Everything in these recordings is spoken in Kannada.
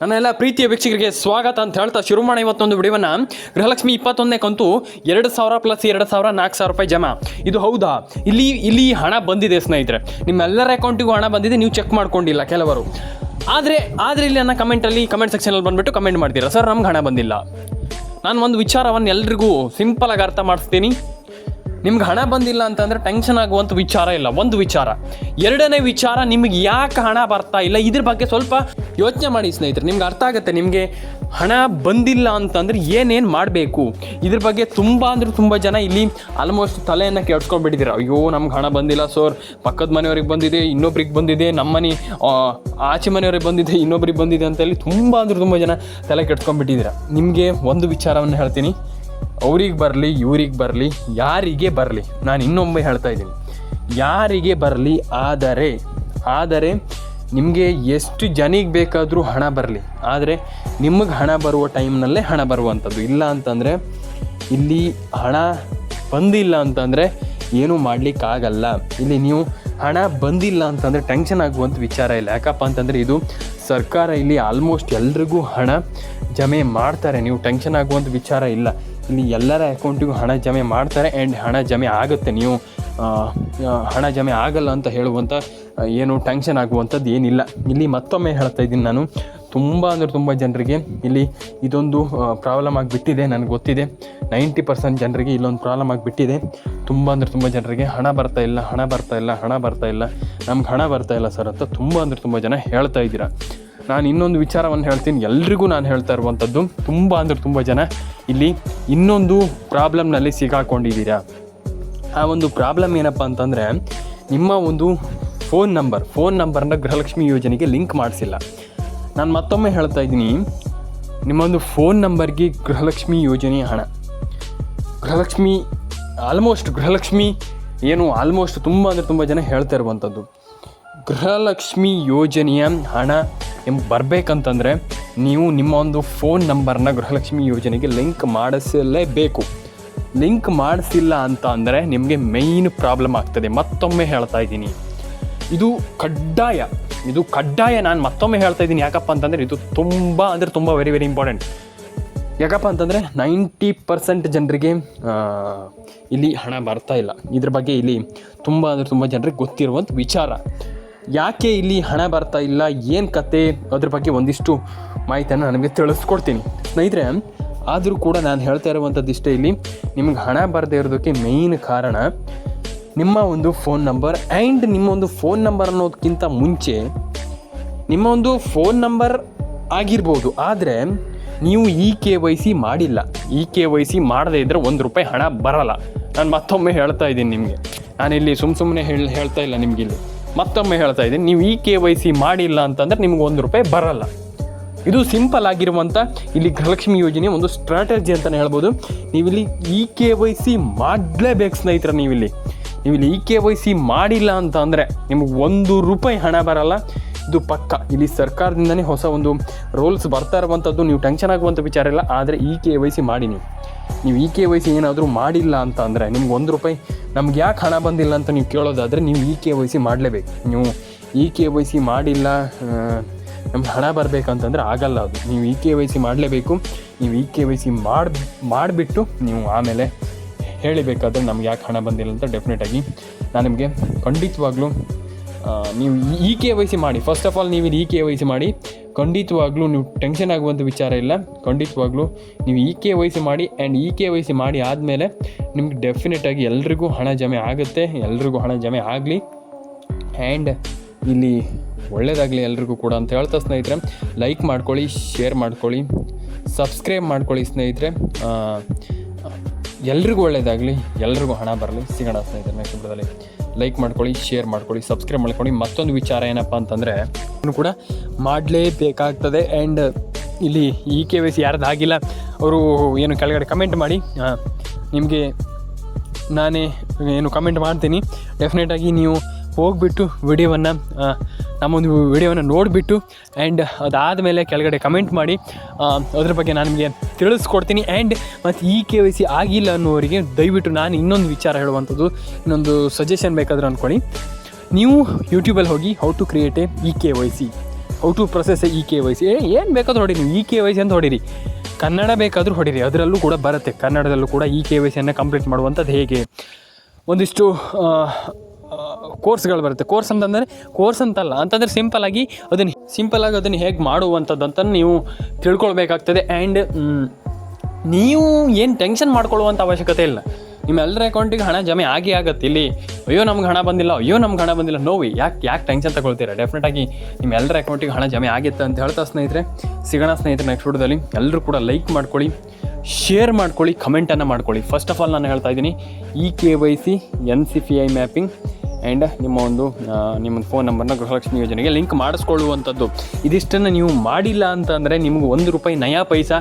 ನನ್ನೆಲ್ಲ ಪ್ರೀತಿಯ ವೀಕ್ಷಕರಿಗೆ ಸ್ವಾಗತ ಅಂತ ಹೇಳ್ತಾ ಶುರು ಮಾಡಿ ಇವತ್ತೊಂದು ವಿಡಿಯೋವನ್ನ. ಗೃಹಲಕ್ಷ್ಮಿ ಇಪ್ಪತ್ತೊಂದನೇ ಕಂತು ಎರಡು ಸಾವಿರ ಪ್ಲಸ್ ಎರಡು ಸಾವಿರ ನಾಲ್ಕು ಸಾವಿರ ರೂಪಾಯಿ ಜಮಾ. ಇದು ಹೌದಾ? ಇಲ್ಲಿ ಇಲ್ಲಿ ಹಣ ಬಂದಿದೆ ಸ್ನೇಹಿತರೆ. ನಿಮ್ಮೆಲ್ಲರ ಅಕೌಂಟಿಗೂ ಹಣ ಬಂದಿದೆ, ನೀವು ಚೆಕ್ ಮಾಡ್ಕೊಂಡಿಲ್ಲ ಕೆಲವರು. ಆದರೆ ಆದರೆ ಇಲ್ಲಿ ನನ್ನ ಕಮೆಂಟಲ್ಲಿ ಕಮೆಂಟ್ ಸೆಕ್ಷನಲ್ಲಿ ಬಂದುಬಿಟ್ಟು ಕಮೆಂಟ್ ಮಾಡ್ತೀರಾ? ಸರ್, ನಮ್ಗೆ ಹಣ ಬಂದಿಲ್ಲ. ನಾನು ಒಂದು ವಿಚಾರವನ್ನು ಎಲ್ರಿಗೂ ಸಿಂಪಲಾಗಿ ಅರ್ಥ ಮಾಡಿಸ್ತೀನಿ. ನಿಮ್ಗೆ ಹಣ ಬಂದಿಲ್ಲ ಅಂತಂದರೆ ಟೆನ್ಷನ್ ಆಗುವಂಥ ವಿಚಾರ ಇಲ್ಲ, ಒಂದು ವಿಚಾರ. ಎರಡನೇ ವಿಚಾರ, ನಿಮ್ಗೆ ಯಾಕೆ ಹಣ ಬರ್ತಾ ಇಲ್ಲ? ಇದ್ರ ಬಗ್ಗೆ ಸ್ವಲ್ಪ ಯೋಚನೆ ಮಾಡಿ ಸ್ನೇಹಿತರೆ, ನಿಮ್ಗೆ ಅರ್ಥ ಆಗುತ್ತೆ. ನಿಮಗೆ ಹಣ ಬಂದಿಲ್ಲ ಅಂತಂದ್ರೆ ಏನೇನು ಮಾಡಬೇಕು? ಇದ್ರ ಬಗ್ಗೆ ತುಂಬ ಅಂದರೆ ತುಂಬ ಜನ ಇಲ್ಲಿ ಆಲ್ಮೋಸ್ಟ್ ತಲೆಯನ್ನು ಕೆಡ್ಸ್ಕೊಂಡ್ಬಿಟ್ಟಿದ್ದೀರ. ಅಯ್ಯೋ, ನಮ್ಗೆ ಹಣ ಬಂದಿಲ್ಲ ಸರ್. ಪಕ್ಕದ ಮನೆಯವ್ರಿಗೆ ಬಂದಿದೆ, ಇನ್ನೊಬ್ರಿಗೆ ಬಂದಿದೆ ನಮ್ಮ ಮನೆ ಆಚೆ ಮನೆಯವ್ರಿಗೆ ಬಂದಿದೆ, ಇನ್ನೊಬ್ರಿಗೆ ಬಂದಿದೆ ಅಂತ ಹೇಳಿ ತುಂಬ ಅಂದರೆ ತುಂಬ ಜನ ತಲೆ ಕೆಡ್ಸ್ಕೊಂಡ್ಬಿಟ್ಟಿದ್ದೀರ. ನಿಮಗೆ ಒಂದು ವಿಚಾರವನ್ನು ಹೇಳ್ತೀನಿ. ಅವ್ರಿಗೆ ಬರಲಿ, ಇವ್ರಿಗೆ ಬರಲಿ, ಯಾರಿಗೆ ಬರಲಿ? ನಾನು ಇನ್ನೊಮ್ಮೆ ಹೇಳ್ತಾ ಇದ್ದೀನಿ. ಯಾರಿಗೆ ಬರಲಿ? ಆದರೆ ಆದರೆ ನಿಮಗೆ ಎಷ್ಟು ಜನಿಗೆ ಬೇಕಾದರೂ ಹಣ ಬರಲಿ. ಆದರೆ ನಿಮಗೆ ಹಣ ಬರುವ ಟೈಮ್ನಲ್ಲೇ ಹಣ ಬರುವಂಥದ್ದು. ಇಲ್ಲ ಅಂತಂದರೆ, ಇಲ್ಲಿ ಹಣ ಬಂದಿಲ್ಲ ಅಂತಂದರೆ ಏನೂ ಮಾಡಲಿಕ್ಕಾಗಲ್ಲ ಇಲ್ಲಿ ನೀವು ಹಣ ಬಂದಿಲ್ಲ ಅಂತಂದರೆ ಟೆನ್ಷನ್ ಆಗುವಂಥ ವಿಚಾರ ಇಲ್ಲ. ಯಾಕಪ್ಪ ಅಂತಂದರೆ ಇದು ಸರ್ಕಾರ ಇಲ್ಲಿ ಆಲ್ಮೋಸ್ಟ್ ಎಲ್ರಿಗೂ ಹಣ ಜಮೆ ಮಾಡ್ತಾರೆ. ನೀವು ಟೆನ್ಷನ್ ಆಗುವಂಥ ವಿಚಾರ ಇಲ್ಲ. ಇಲ್ಲಿ ಎಲ್ಲರ ಅಕೌಂಟಿಗೂ ಹಣ ಜಮೆ ಮಾಡ್ತಾರೆ ಆ್ಯಂಡ್ ಹಣ ಜಮೆ ಆಗುತ್ತೆ. ನೀವು ಹಣ ಜಮೆ ಆಗಲ್ಲ ಅಂತ ಹೇಳುವಂಥ ಏನು ಟೆನ್ಷನ್ ಆಗುವಂಥದ್ದು ಏನಿಲ್ಲ. ಇಲ್ಲಿ ಮತ್ತೊಮ್ಮೆ ಹೇಳ್ತಾ ಇದ್ದೀನಿ ನಾನು. ತುಂಬ ಅಂದರೆ ತುಂಬ ಜನರಿಗೆ ಇಲ್ಲಿ ಇದೊಂದು ಪ್ರಾಬ್ಲಮ್ ಆಗಿಬಿಟ್ಟಿದೆ, ನನಗೆ ಗೊತ್ತಿದೆ. ನೈಂಟಿ ಪರ್ಸೆಂಟ್ ಜನರಿಗೆ ಇಲ್ಲೊಂದು ಪ್ರಾಬ್ಲಮ್ ಆಗಿಬಿಟ್ಟಿದೆ. ತುಂಬ ಅಂದರೆ ತುಂಬ ಜನರಿಗೆ ಹಣ ಬರ್ತಾ ಇಲ್ಲ, ಹಣ ಬರ್ತಾ ಇಲ್ಲ, ಹಣ ಬರ್ತಾ ಇಲ್ಲ. ನಮ್ಗೆ ಹಣ ಬರ್ತಾ ಇಲ್ಲ ಸರ್ ಅಂತ ತುಂಬ ಅಂದರೆ ತುಂಬ ಜನ ಹೇಳ್ತಾ ಇದ್ದೀರಾ. ನಾನು ಇನ್ನೊಂದು ವಿಚಾರವನ್ನು ಹೇಳ್ತೀನಿ. ಎಲ್ರಿಗೂ ನಾನು ಹೇಳ್ತಾ ಇರುವಂಥದ್ದು, ತುಂಬ ಅಂದರೆ ತುಂಬ ಜನ ಇಲ್ಲಿ ಇನ್ನೊಂದು ಪ್ರಾಬ್ಲಮ್ನಲ್ಲಿ ಸಿಗಾಕೊಂಡಿದ್ದೀರಾ ಆ ಒಂದು ಪ್ರಾಬ್ಲಮ್ ಏನಪ್ಪ ಅಂತಂದರೆ, ನಿಮ್ಮ ಒಂದು ಫೋನ್ ನಂಬರ್, ಫೋನ್ ನಂಬರ್ನ ಗೃಹಲಕ್ಷ್ಮಿ ಯೋಜನೆಗೆ ಲಿಂಕ್ ಮಾಡಿಸಿಲ್ಲ. ನಾನು ಮತ್ತೊಮ್ಮೆ ಹೇಳ್ತಾ ಇದ್ದೀನಿ, ನಿಮ್ಮೊಂದು ಫೋನ್ ನಂಬರ್ಗೆ ಗೃಹಲಕ್ಷ್ಮಿ ಯೋಜನೆಯ ಹಣ. ಗೃಹಲಕ್ಷ್ಮಿ ಆಲ್ಮೋಸ್ಟ್ ಗೃಹಲಕ್ಷ್ಮಿ ಏನು ಆಲ್ಮೋಸ್ಟ್ ತುಂಬ ಅಂದರೆ ತುಂಬ ಜನ ಹೇಳ್ತಾ ಇರುವಂಥದ್ದು. ಗೃಹಲಕ್ಷ್ಮಿ ಯೋಜನೆಯ ಹಣ ನಿಮ್ಗೆ ಬರಬೇಕಂತಂದರೆ ನೀವು ನಿಮ್ಮ ಒಂದು ಫೋನ್ ನಂಬರ್ನ ಗೃಹಲಕ್ಷ್ಮಿ ಯೋಜನೆಗೆ ಲಿಂಕ್ ಮಾಡಿಸಲೇಬೇಕು. ಲಿಂಕ್ ಮಾಡಿಸಿಲ್ಲ ಅಂತ ಅಂದರೆ ನಿಮಗೆ ಮೇಯ್ನ್ ಪ್ರಾಬ್ಲಮ್ ಆಗ್ತದೆ. ಮತ್ತೊಮ್ಮೆ ಹೇಳ್ತಾ ಇದ್ದೀನಿ. ಇದು ಕಡ್ಡಾಯ. ಇದು ಕಡ್ಡಾಯ ನಾನು ಮತ್ತೊಮ್ಮೆ ಹೇಳ್ತಾ ಇದ್ದೀನಿ. ಯಾಕಪ್ಪ ಅಂತಂದರೆ ಇದು ತುಂಬ, ಅಂದರೆ ತುಂಬ ವೆರಿ ವೆರಿ ಇಂಪಾರ್ಟೆಂಟ್ ಯಾಕಪ್ಪ ಅಂತಂದರೆ ನೈಂಟಿ ಪರ್ಸೆಂಟ್ ಜನರಿಗೆ ಇಲ್ಲಿ ಹಣ ಬರ್ತಾ ಇಲ್ಲ. ಇದ್ರ ಬಗ್ಗೆ ಇಲ್ಲಿ ತುಂಬ, ಅಂದರೆ ತುಂಬ ಜನರಿಗೆ ಗೊತ್ತಿರುವಂಥ ವಿಚಾರ. ಯಾಕೆ ಇಲ್ಲಿ ಹಣ ಬರ್ತಾ ಇಲ್ಲ, ಏನು ಕತೆ ಅದ್ರ ಬಗ್ಗೆ ಒಂದಿಷ್ಟು ಮಾಹಿತಿಯನ್ನು ನನಗೆ ತಿಳಿಸ್ಕೊಡ್ತೀನಿ. ಸ್ನೇಹಿತರೆ, ಆದರೂ ಕೂಡ ನಾನು ಹೇಳ್ತಾ ಇರುವಂಥದ್ದು ಇಷ್ಟೇ ಇಲ್ಲಿ, ನಿಮ್ಗೆ ಹಣ ಬರದೇ ಇರೋದಕ್ಕೆ ಮೇಯ್ನ್ ಕಾರಣ ನಿಮ್ಮ ಒಂದು ಫೋನ್ ನಂಬರ್ ಆ್ಯಂಡ್ ನಿಮ್ಮ ಒಂದು ಫೋನ್ ನಂಬರ್ ಅನ್ನೋದಕ್ಕಿಂತ ಮುಂಚೆ ನಿಮ್ಮ ಒಂದು ಫೋನ್ ನಂಬರ್ ಆಗಿರ್ಬೋದು, ಆದರೆ ನೀವು ಇ ಕೆ ವೈ ಸಿ ಮಾಡಿಲ್ಲ. ಇ ಕೆ ವೈ ಸಿ ಮಾಡದೇ ಇದ್ದರೆ ಒಂದು ರೂಪಾಯಿ ಹಣ ಬರಲ್ಲ. ನಾನು ಮತ್ತೊಮ್ಮೆ ಹೇಳ್ತಾ ಇದ್ದೀನಿ ನಿಮಗೆ. ನಾನಿಲ್ಲಿ ಸುಮ್ಮ ಸುಮ್ಮನೆ ಹೇಳಿ, ಹೇಳ್ತಾ ಇಲ್ಲ ನಿಮಗಿಲ್ಲಿ ಮತ್ತೊಮ್ಮೆ ಹೇಳ್ತಾ ಇದ್ದೀನಿ, ನೀವು ಈ ಕೆ ವೈ ಸಿ ಮಾಡಿಲ್ಲ ಅಂತಂದರೆ ನಿಮ್ಗೆ ಒಂದು ರೂಪಾಯಿ ಬರಲ್ಲ. ಇದು ಸಿಂಪಲ್ ಆಗಿರುವಂಥ ಇಲ್ಲಿ ಗೃಹಲಕ್ಷ್ಮಿ ಯೋಜನೆ ಒಂದು ಸ್ಟ್ರಾಟಜಿ ಅಂತಲೇ ಹೇಳ್ಬೋದು. ನೀವಿಲ್ಲಿ ಇ ಕೆ ವೈ ಸಿ ಮಾಡಲೇಬೇಕು ಸ್ನೇಹಿತರೆ ನೀವಿಲ್ಲಿ. ನೀವಿಲ್ಲಿ ಇ ಕೆ ವೈ ಸಿ ಮಾಡಿಲ್ಲ ಅಂತ ಅಂದರೆ ನಿಮಗೆ ಒಂದು ರೂಪಾಯಿ ಹಣ ಬರಲ್ಲ. ಇದು ಪಕ್ಕ. ಇಲ್ಲಿ ಸರ್ಕಾರದಿಂದನೇ ಹೊಸ ಒಂದು ರೂಲ್ಸ್ ಬರ್ತಾ ಇರುವಂಥದ್ದು ನೀವು ಟೆನ್ಷನ್ ಆಗುವಂಥ ವಿಚಾರ ಇಲ್ಲ. ಆದರೆ ಇ ಕೆ ವೈ ಸಿ ಮಾಡಿ ನೀವು. ನೀವು ಇ ಕೆ ವೈ ಸಿ ಏನಾದರೂ ಮಾಡಿಲ್ಲ ಅಂತ ಅಂದರೆ, ನಿಮ್ಗೆ ಒಂದು ರೂಪಾಯಿ ನಮ್ಗೆ ಯಾಕೆ ಹಣ ಬಂದಿಲ್ಲ ಅಂತ ನೀವು ಕೇಳೋದಾದರೆ, ನೀವು ಇ ಕೆ ವೈ ಸಿ ಮಾಡಲೇಬೇಕು. ನೀವು ಇ ಕೆ ವೈ ಸಿ ಮಾಡಿಲ್ಲ ನಮ್ಗೆ ಹಣ ಬರಬೇಕಂತಂದ್ರೆ ಆಗಲ್ಲ ಅದು. ನೀವು ಇ ಕೆ ವೈ ಸಿ ಮಾಡಲೇಬೇಕು. ನೀವು ಇ ಕೆ ವೈ ಸಿ ಮಾಡಿ ಮಾಡಿಬಿಟ್ಟು ನೀವು ಆಮೇಲೆ ಹೇಳಬೇಕಾದ್ರೆ ನಮ್ಗೆ ಯಾಕೆ ಹಣ ಬಂದಿಲ್ಲ ಅಂತ ಡೆಫಿನೆಟಾಗಿ ನಾನು ನಿಮಗೆ ಖಂಡಿತವಾಗ್ಲೂ ನೀವು ಈ ಕೆ ವೈ ಸಿ ಮಾಡಿ. ಫಸ್ಟ್ ಆಫ್ ಆಲ್ ನೀವು ಈ ಕೆ ವೈ ಸಿ ಮಾಡಿ. ಖಂಡಿತವಾಗ್ಲೂ ನೀವು ಟೆನ್ಷನ್ ಆಗುವಂಥ ವಿಚಾರ ಇಲ್ಲ. ಖಂಡಿತವಾಗ್ಲೂ ನೀವು ಈ ಕೆ ವೈ ಸಿ ಮಾಡಿ and E K Y C ಮಾಡಿ ಆದಮೇಲೆ ನಿಮ್ಗೆ ಡೆಫಿನೆಟಾಗಿ ಎಲ್ರಿಗೂ ಹಣ ಜಮೆ ಆಗುತ್ತೆ. ಎಲ್ರಿಗೂ ಹಣ ಜಮೆ ಆಗಲಿ ಆ್ಯಂಡ್ ಇಲ್ಲಿ ಒಳ್ಳೆಯದಾಗಲಿ ಎಲ್ರಿಗೂ ಕೂಡ ಅಂತ ಹೇಳ್ತಾ ಸ್ನೇಹಿತರೆ ಲೈಕ್ ಮಾಡ್ಕೊಳ್ಳಿ ಶೇರ್ ಮಾಡ್ಕೊಳ್ಳಿ ಸಬ್ಸ್ಕ್ರೈಬ್ ಮಾಡ್ಕೊಳ್ಳಿ ಸ್ನೇಹಿತರೆ. ಎಲ್ರಿಗೂ ಒಳ್ಳೆಯದಾಗಲಿ ಎಲ್ರಿಗೂ ಹಣ ಬರಲಿ. ಸಿಗೋಣ ಸ್ನೇಹಿತರೆ ನೆಕ್ಸ್ಟ್ ಲೈಕ್ ಮಾಡ್ಕೊಳ್ಳಿ ಶೇರ್ ಮಾಡ್ಕೊಳ್ಳಿ ಸಬ್ಸ್ಕ್ರೈಬ್ ಮಾಡ್ಕೊಳ್ಳಿ. ಮತ್ತೊಂದು ವಿಚಾರ ಏನಪ್ಪ ಅಂತಂದರೆ ಕೂಡ ಮಾಡಲೇಬೇಕಾಗ್ತದೆ. ಆ್ಯಂಡ್ ಇಲ್ಲಿ ಈ ಕೆ ವೈ ಸಿ ಯಾರ್ದು ಆಗಿಲ್ಲ, ಅವರು ಏನು ಕೆಳಗಡೆ ಕಮೆಂಟ್ ಮಾಡಿ. ನಿಮಗೆ ನಾನೇ ಏನು ಕಮೆಂಟ್ ಮಾಡ್ತೀನಿ. ಡೆಫಿನೆಟಾಗಿ ನೀವು ಹೋಗಿಬಿಟ್ಟು ವಿಡಿಯೋವನ್ನು ನಮ್ಮೊಂದು ವಿಡಿಯೋವನ್ನು ನೋಡಿಬಿಟ್ಟು ಆ್ಯಂಡ್ ಅದಾದಮೇಲೆ ಕೆಳಗಡೆ ಕಮೆಂಟ್ ಮಾಡಿ ಅದ್ರ ಬಗ್ಗೆ ನಾನು ನಿಮಗೆ ತಿಳಿಸ್ಕೊಡ್ತೀನಿ. ಆ್ಯಂಡ್ ಮತ್ತು ಈ ಕೆ ವೈ ಸಿ ಆಗಿಲ್ಲ ಅನ್ನೋರಿಗೆ ದಯವಿಟ್ಟು ನಾನು ಇನ್ನೊಂದು ವಿಚಾರ ಹೇಳುವಂಥದ್ದು, ಇನ್ನೊಂದು ಸಜೆಷನ್ ಬೇಕಾದರೂ ಅಂದ್ಕೊಳ್ಳಿ ನೀವು ಯೂಟ್ಯೂಬಲ್ಲಿ ಹೋಗಿ how to create a E K Y C how to process E K Y C ಏನು ಬೇಕಾದ್ರೂ ಹೊಡಿರಿ ನೀವು ಇ ಕೆ ವೈ ಸಿ ಅಂತ ಹೊಡಿರಿ. ಕನ್ನಡ ಬೇಕಾದರೂ ಹೊಡಿರಿ, ಅದರಲ್ಲೂ ಕೂಡ ಬರುತ್ತೆ. ಕನ್ನಡದಲ್ಲೂ ಕೂಡ ಇ ಕೆ ವೈ ಸಿಯನ್ನು ಕಂಪ್ಲೀಟ್ ಮಾಡುವಂಥದ್ದು ಹೇಗೆ? ಒಂದಿಷ್ಟು ಕೋರ್ಸ್ಗಳು ಬರುತ್ತೆ. ಕೋರ್ಸ್ ಅಂತಂದರೆ ಕೋರ್ಸ್ ಅಂತಲ್ಲ, ಅಂತಂದರೆ ಸಿಂಪಲಾಗಿ ಅದನ್ನು ಸಿಂಪಲಾಗಿ ಅದನ್ನು ಹೇಗೆ ಮಾಡುವಂಥದ್ದು ಅಂತ ನೀವು ತಿಳ್ಕೊಳ್ಬೇಕಾಗ್ತದೆ. ಆ್ಯಂಡ್ ನೀವು ಏನು ಟೆನ್ಷನ್ ಮಾಡ್ಕೊಳ್ಳುವಂಥ ಅವಶ್ಯಕತೆ ಇಲ್ಲ. ನಿಮ್ಮೆಲ್ಲರ ಅಕೌಂಟಿಗೆ ಹಣ ಜಮೆ ಆಗಿ ಆಗತ್ತೆ ಇಲ್ಲಿ. ಅಯ್ಯೋ, ನಮ್ಗೆ ಹಣ ಬಂದಿಲ್ಲ, ಅಯ್ಯೋ, ನಮ್ಗೆ ಹಣ ಬಂದಿಲ್ಲ. ನೋವಿ ಯಾಕೆ ಯಾಕೆ ಟೆನ್ಷನ್ ತಗೊಳ್ತೀರಾ? ಡೆಫಿನೆಟಾಗಿ ನಿಮ್ಮ ಎಲ್ಲರ ಅಕೌಂಟಿಗೆ ಹಣ ಜಮೆ ಆಗಿತ್ತು ಅಂತ ಹೇಳ್ತಾ ಸ್ನೇಹಿತರೆ, ಸಿಗೋಣ ಸ್ನೇಹಿತರೆ ನೆಕ್ಸ್ಟ್ ವಿಡಿಯೋದಲ್ಲಿ ಎಲ್ಲರೂ ಕೂಡ ಲೈಕ್ ಮಾಡ್ಕೊಳ್ಳಿ ಶೇರ್ ಮಾಡ್ಕೊಳ್ಳಿ ಕಮೆಂಟನ್ನು ಮಾಡ್ಕೊಳ್ಳಿ. ಫಸ್ಟ್ ಆಫ್ ಆಲ್ ನಾನು ಹೇಳ್ತಾ ಇದ್ದೀನಿ E K Y C N C P I mapping and ನಿಮ್ಮ ಒಂದು ನಿಮ್ಮ ಫೋನ್ ನಂಬರ್ನ ಗೃಹಲಕ್ಷ್ಮಿ ಯೋಜನೆಗೆ ಲಿಂಕ್ ಮಾಡಿಸ್ಕೊಳ್ಳುವಂಥದ್ದು. ಇದಿಷ್ಟನ್ನು ನೀವು ಮಾಡಿಲ್ಲ ಅಂತಂದರೆ ನಿಮ್ಗೆ ಒಂದು ರೂಪಾಯಿ ನಯಾ ಪೈಸಾ,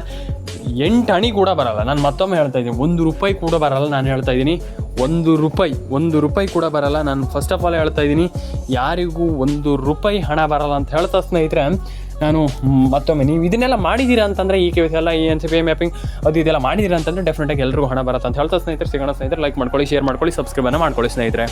ಎಂಟು ಹಣಿ ಕೂಡ ಬರಲ್ಲ. ನಾನು ಮತ್ತೊಮ್ಮೆ ಹೇಳ್ತಾ ಇದ್ದೀನಿ, ಒಂದು ರೂಪಾಯಿ ಕೂಡ ಬರಲ್ಲ ನಾನು ಹೇಳ್ತಾ ಇದ್ದೀನಿ. ಒಂದು ರೂಪಾಯಿ ಒಂದು ರೂಪಾಯಿ ಕೂಡ ಬರಲ್ಲ. ನಾನು ಫಸ್ಟ್ ಆಫ್ ಆಲ್ ಹೇಳ್ತಾ ಇದ್ದೀನಿ, ಯಾರಿಗೂ ಒಂದು ರೂಪಾಯಿ ಹಣ ಬರಲ್ಲ ಅಂತ ಹೇಳ್ತಾ ಸ್ನೇಹಿತರೆ, ನಾನು ಮತ್ತೊಮ್ಮೆ, ನೀವು ಇದನ್ನೆಲ್ಲ ಮಾಡಿದ್ದೀರಾ ಅಂತಂದರೆ ಈ ಕೇಸ್ ಎಲ್ಲ ಈ ಎನ್ ಸಿ ಪಿ ಮ್ಯಾಪಿಂಗ್ ಅದು ಇದೆಲ್ಲ ಮಾಡಿದ್ದೀರಾ ಅಂತಂದರೆ ಡೆಫಿನೆಟಾಗಿ ಎಲ್ಲರಿಗೂ ಹಣ ಬರುತ್ತೆ ಅಂತ ಹೇಳ್ತಾ ಸ್ನೇಹಿತರೆ. ಸಿಗೋಣ ಸ್ನೇಹಿತರೆ ಲೈಕ್ ಮಾಡ್ಕೊಳ್ಳಿ ಶೇರ್ ಮಾಡ್ಕೊಳ್ಳಿ ಸಬ್ಸ್ಕ್ರೈಬನ್ನು ಮಾಡ್ಕೊಳ್ಳಿ ಸ್ನೇಹಿತರೆ.